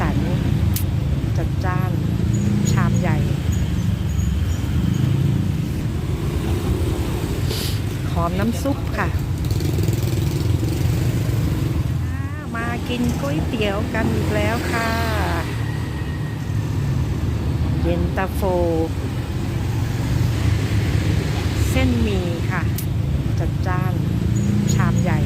สัน จัดจ้าน ชามใหญ่ หอมน้ำซุปค่ะ มากินก๋วยเตี๋ยวกันอีกแล้วค่ะ เย็นตาโฟ เส้นหมี่ค่ะ จัดจ้าน ชามใหญ่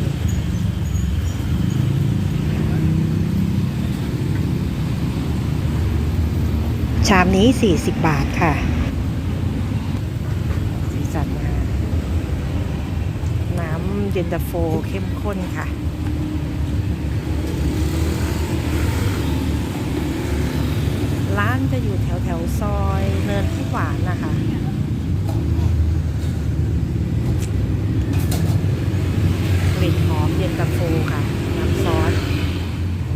ชามนี้ 40 บาทค่ะ สีสันนะน้ำเย็นตาโฟเข้มข้นค่ะร้านจะอยู่แถวแถวซอยเนินที่หวานนะคะ กลิ่นหอมเย็นตาโฟค่ะ น้ำซอส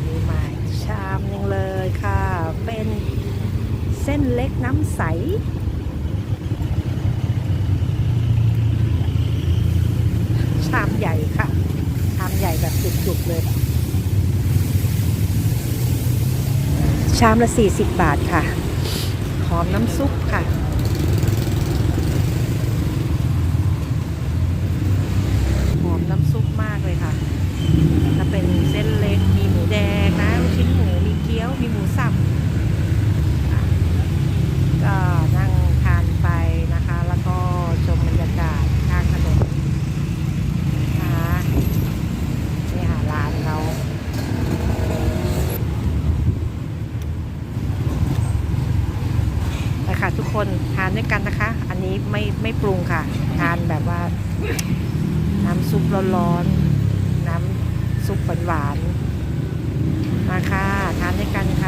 มีมาอีกชามหนึงเลยค่ะ เป็นเส้นเล็กน้ำใส ชามใหญ่ค่ะ ชามใหญ่แบบจุกๆเลย ชามละ 40 บาทค่ะ หอมน้ำซุปค่ะหอมน้ำซุปมากเลยค่ะ ถ้าเป็นเส้นเล็ก มีหมูแดงนะลูกชิ้นหมู มีเกี๊ยว มีหมูสับอะก็นั่งทานไปนะคะ แล้วก็ชมบรรยากาศข้างถนนนะคะนี่ค่ะร้านเรา ไปค่ะ ทุกคนทานด้วยกันนะคะ อันนี้ไม่ไม่ปรุงค่ะ ทานแบบว่า น้ำซุปร้อนๆน้ำซุปหวานๆมาค่ะ ทานด้วยกันค่ะ